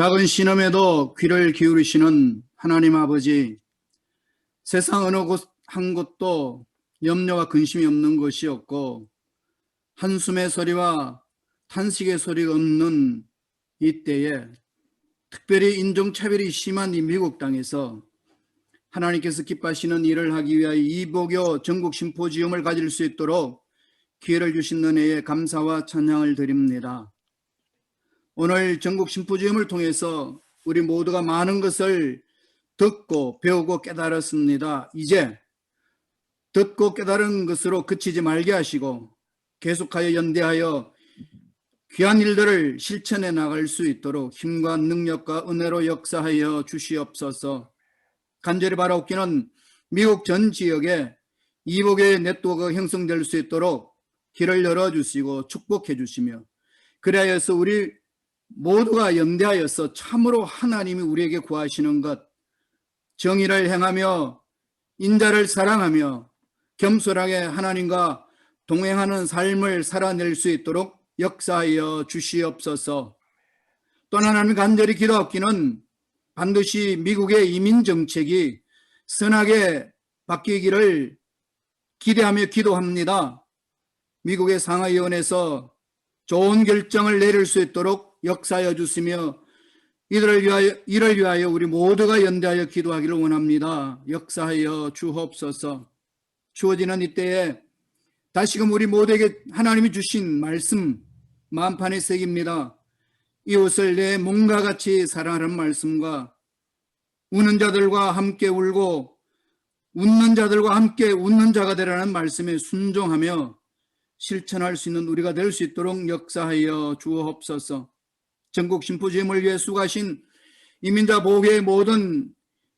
작은 신음에도 귀를 기울이시는 하나님 아버지, 세상 어느 곳 한 곳도 염려와 근심이 없는 것이 없고 한숨의 소리와 탄식의 소리가 없는 이때에 특별히 인종차별이 심한 이 미국 땅에서 하나님께서 기뻐하시는 일을 하기 위하여 이복여 전국 심포지움을 가질 수 있도록 기회를 주신 은혜에 감사와 찬양을 드립니다. 오늘 전국 심포지움을 통해서 우리 모두가 많은 것을 듣고 배우고 깨달았습니다. 이제 듣고 깨달은 것으로 그치지 말게 하시고 계속하여 연대하여 귀한 일들을 실천해 나갈 수 있도록 힘과 능력과 은혜로 역사하여 주시옵소서. 간절히 바라옵기는 미국 전 지역에 이복의 네트워크가 형성될 수 있도록 길을 열어주시고 축복해 주시며 그래야해서 우리 모두가 연대하여서 참으로 하나님이 우리에게 구하시는 것 정의를 행하며 인자를 사랑하며 겸손하게 하나님과 동행하는 삶을 살아낼 수 있도록 역사하여 주시옵소서. 또 하나님 간절히 기도하기는 반드시 미국의 이민 정책이 선하게 바뀌기를 기대하며 기도합니다. 미국의 상하위원회에서 좋은 결정을 내릴 수 있도록 역사하여 주시며 이들을 위하여, 이를 위하여 우리 모두가 연대하여 기도하기를 원합니다. 역사하여 주옵소서. 주어지는 이때에 다시금 우리 모두에게 하나님이 주신 말씀 만판의 색입니다. 이웃을 내 몸과 같이 사랑하는 말씀과 우는 자들과 함께 울고 웃는 자들과 함께 웃는 자가 되라는 말씀에 순종하며 실천할 수 있는 우리가 될 수 있도록 역사하여 주옵소서. 전국 심포지움을 위해 수고하신 이민자 보호의 모든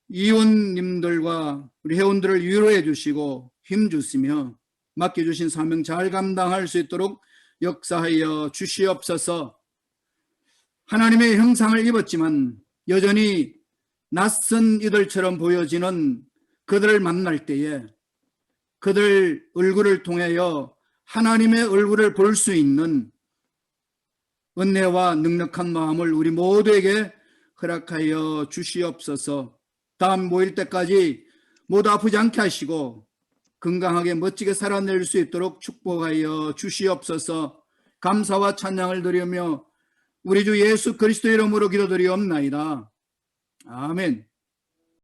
이웃님들과 우리 회원들을 위로해 주시고 힘 주시며 맡겨주신 사명 잘 감당할 수 있도록 역사하여 주시옵소서. 하나님의 형상을 입었지만 여전히 낯선 이들처럼 보여지는 그들을 만날 때에 그들 얼굴을 통하여 하나님의 얼굴을 볼 수 있는 은혜와 넉넉한 마음을 우리 모두에게 허락하여 주시옵소서. 다음 모일 때까지 모두 아프지 않게 하시고 건강하게 멋지게 살아낼 수 있도록 축복하여 주시옵소서. 감사와 찬양을 드리며 우리 주 예수 그리스도 이름으로 기도드리옵나이다. 아멘.